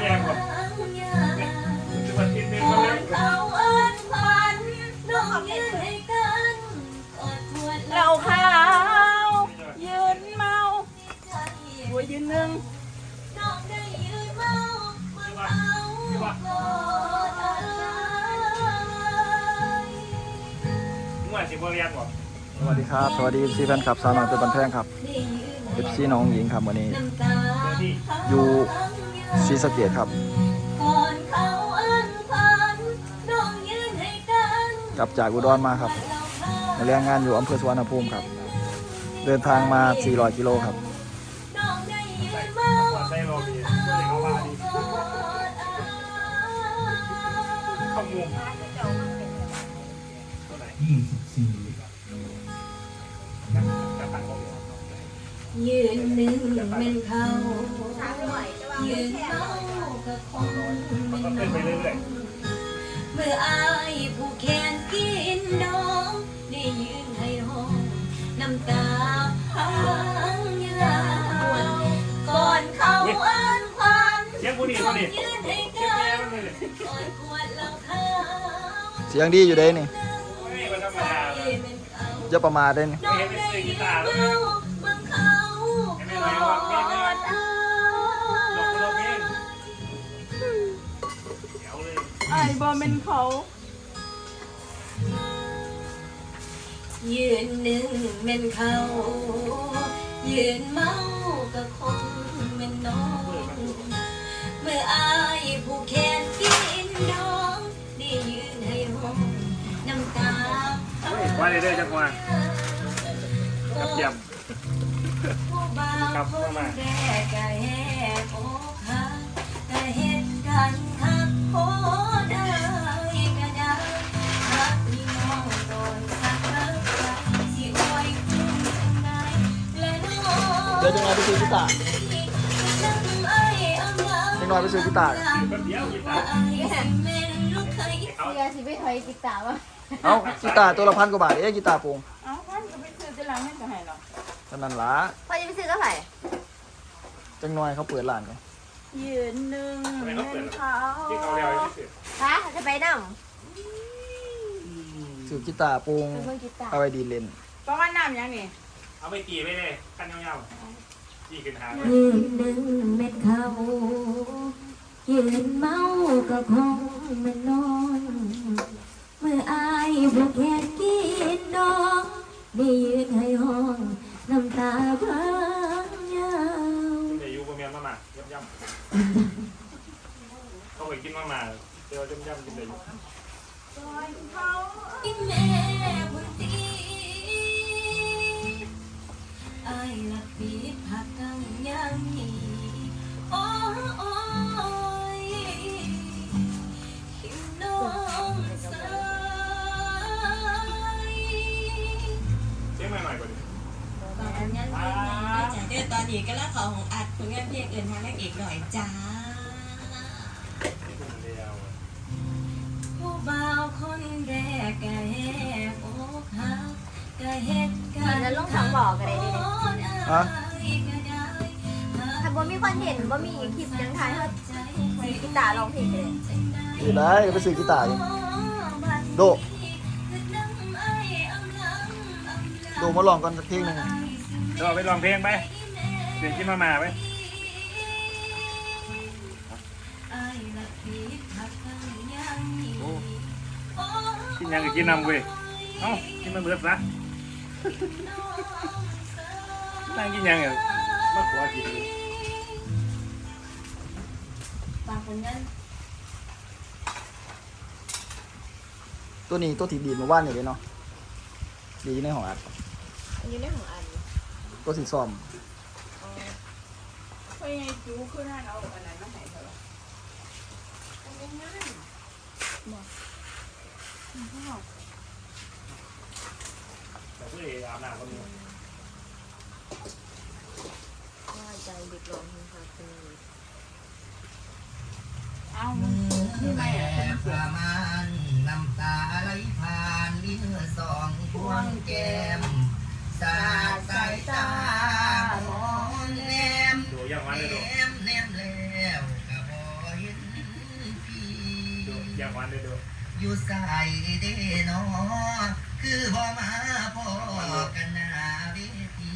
แรงหรอกจะมากินเป็นมาแล้วเราขาวยืนเมาหัวยืนหนึ่งมั่วสิบ่เรียนบ่สวัสดีครับ สวัสดีซีแฟนคลับสาวน้อยเป็นบันแพงครับเอฟซีน้องหญิงครับวันนี้ อยู่ ศรีสะเกดครับกลับจากอุดรมาครับมาเรียนงานอยู่อำเภอสุวรรณภูมิครับ เดินทางมา 400 กิโลครับว่าใส่รอดีก็เลยเขาว่าดีเข้ามุมตัวไหนยี่สิบสี่ ยืนหนึ่งเป็นเขายืนเมาก็คงเป็นก็น้ขึ้นไปองเรื่อยเมื่ออายผู้แขนกินน้องได้ยืนให้ห้องน้ำตาพังยาวก่อนเขาอ้านควันๆเสียงผู้นี้ผู้นี้ยืนให้เสียงกัแม่นมันเลยก่อนขวดเหล้าขาวเสียงดีอยู่เด้นี่ไม่มันธรรมดาใจเป็นเขาจะประมาทเด้นี่น้องได้ยืน ไอ้บอเป็นเขายืนหนึ่งเป็นเขา ยืนเมาก็คงเป็นน้อง เมื่ออายผู้แขนกินน้องได้ยืนให้ห้องน้ำตาว่าเรื่อยๆจังหวะกับยผู้บ่าวครับคเข้านมา จะน้อยไปซื้อกีตาร์จะน้อยไปซื้อกีตาร์เดี๋ยวสิแม่นลูกเคยเอาเดี๋ยวสิไปถอยกีตาร์วะเอ้ากีตาร์ตัวละพันกว่าบาทเอ๊ะกีตาร์โปงเอ้าท่านก็ไปซื้อจะหลังให้จะให้หรอเท่านั้นล่ะพอจะไปซื้อก็ไผ่จังน้อยเขาเปิดร้านกันยืนหนึ่งเป็นเขาที่เขาเรียกที่สุดคะจะไปนั่งซื้อกีตาร์โปงไปเบิ่งกีตาร์เอาไว้ดีเล่นประมาณน้ำยังนี่ เอาไปตีไปเลยกันยาวๆตีขึ้นหายืนหนึ่งเม็ดเขายืนเมาก็คงม่นนอนเมื่ออายผู้แค่กินดองได้ยืนให้ห้องน้ำตาพังยาวเดี๋ยวยูบะเมียนมามาย่ำย่ำเขาไปกินมามาเดี๋ยวย่ำย่ำกินเลยอีแม่ หน่อยจ้าที่ผมเดียวผู้บ่าวคนแรกก็แหกอกหักก็เฮ็ดกันแล้วลงถังบอกกันได้ดิฮะถ้าบ่มีคนเห็นบ่มีคลิปยังถ่ายเขาซื้อกีตาร์ร้องเพลงเลยอยู่ได้ไปซื้อกีตาร์ดิโดโดมาลองกันสักเพลงหนึงเดี๋ยวไปลองเพลงไปเสียงกินมามาไป กินยังก็กินนำเว้ยเอ้ากินมันเบิดซะนั่งกินยังอะมาขวากินฝากผลงานตัวนี้ตัวที่ดีดมาว่านอยู่เลยเนาะดีในหออัดอยู่ในของอันตัวสีส้มเฮ้ยจูขึ้นให้เอาอันนั้นมาให้เถอะ แต่ผู้เอกอาบน้ำก็มีว่าใจเด็กลงค่ะคือเอ้ามึงนี่ไม่อะแอบประมาณน้ำตาไหลผ่านลิ้นสองพวงแก้มสาดสายตามองแนม ดูยังวันเลยดูแนมแนมแล้วกะบออยากวันได้ดู อยู่ใส่เด้นอคือบ่มาพอกันหน้าเวที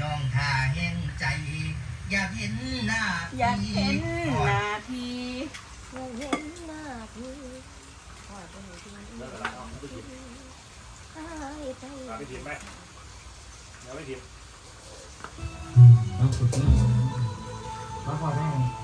น้องท่าแห่งใจ อยากเห็นหน้าอยากเห็นหน้าทีอยากเห็นหน้าพี่ขอเป็นที่อายใจเอาไปทีมไปเดี๋ยวไปทีมเอา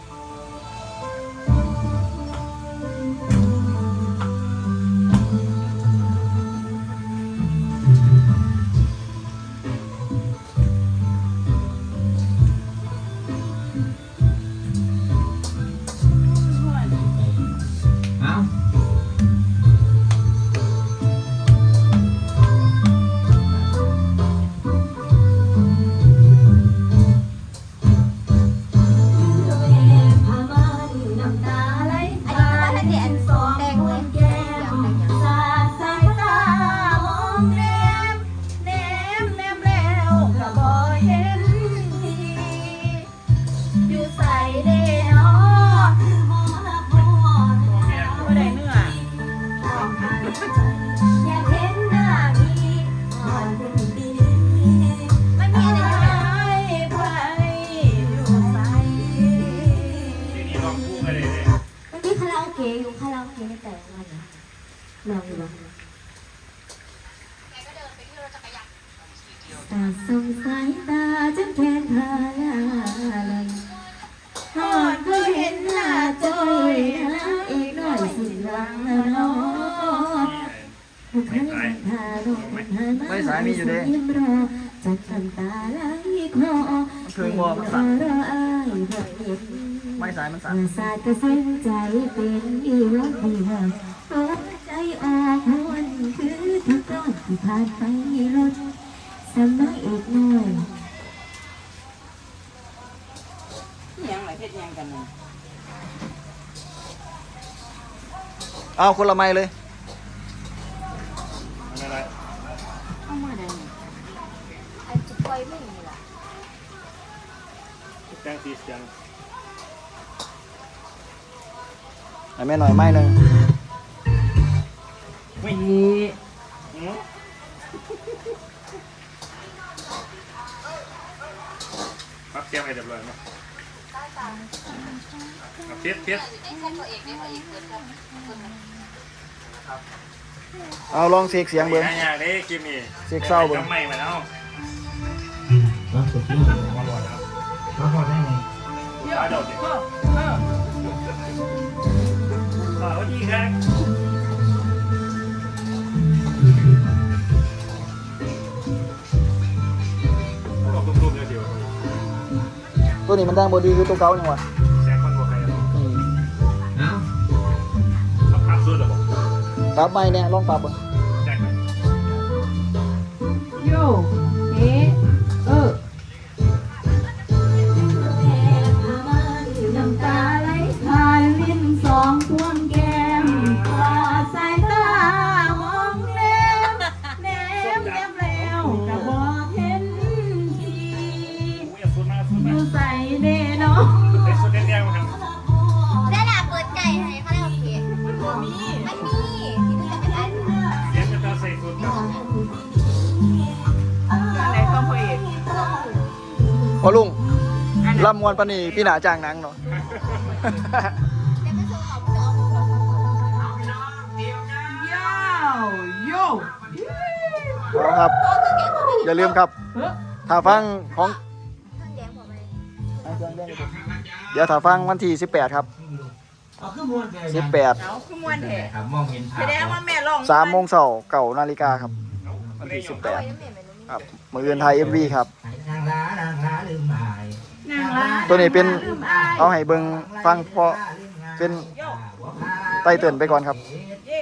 ไม่สายมีอยู่เด้จัดน้ำตาไหลคลอเพิ่งบอกมันสั่นรออายบ่เห็นไม่สายมันสั่นอาสาดกระเส้นใจเป็นอีวันเดียวตกใจออกหวนคือทุกตอนที่ผ่านไปรถสมัยอีกหน่อยยังล่ะเฮ็ดหยังกันน่ะเอาคนละไม้เลยไม่เป็นไร เอามาได้นี่อันจะปล่อยไม่มีละแจ้งสีเสีย งให้แม่หน่อยไม้หนึ่งวิ่งอืมพักเสียงให้เรียบร้อยมั้ยเอาเพียรเพียรเอาลองเสียกเสียงเบิ้งง่ายๆเลยกิมมี่เสียงเศร้าเบิ่งทำไมมาแล้วมาสุดที่มาหลอดแล้วมาพอได้ไงตาโดดดิเออเออสวัสดีครับบอกกลุ่มๆเดียวตัวนี้มันดังบอดีคือตัวเก่านี่หว่า ปรับไม้เนี่ยลองปรับเบิ่งแซงไปโยเอะ อลุงลำมวนปานนีพี่หนาจ้างหนังเนาะเดี๋ยวไปส่งเขาจะเอาของเขายาวโยเอาครับโอ้คือแกผมไม่อย่าลืมครับเฮ้อถ้าฟังของเครื่องแดงผมไม่เดี๋ยวถ้าฟังวันที่ 18 ครับเอาขึ้นมวนไป18เอาคือมวนแท้ครับมองเห็นภาแสพดงว่าแม่ร้อง3โมงเช้าเก่านาฬิกาครับ วันที่ปล่อย18น้ำเหม็นเหม็นน้ำครับ มืออื่นไทย MV ครับนาง ล้านางล้าลืมหายนางร้ายตัวนี้เป็นลืมอายเอาให้เบิ่งฟังเพราะเป็นไตเติ้ลไปก่อนครับเย่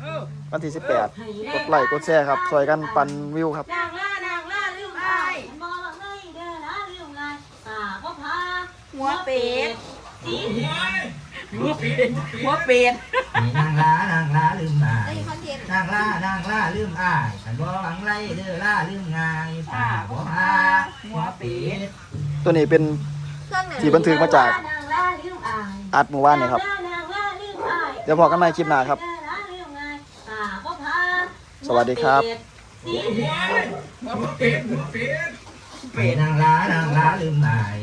เออวันที่ 18 กดไลค์กดแชร์ครับซอยกันปั่นวิวครับนางล่านางล่าลืมอายบอกให้เด้อนะลืมไงตาก็พาหัวเป็ดหัวเป็ดหัวเป็ดนางล้านางล้าลืมหาได้ยคอนเทนต์นางล่านางล่าลืมอายฉันบ่หวังไรเด้อล่าลืมง่ายป่าบ่พา ตัวนี้เป็น ที่บันทึกมาจาก อัดหมู่บ้านเนี่ยครับ เดี๋ยวพอกันใหมคลิปหน้าครับสวัสดีครับเป็ดนางล้านางล้าลืมนาย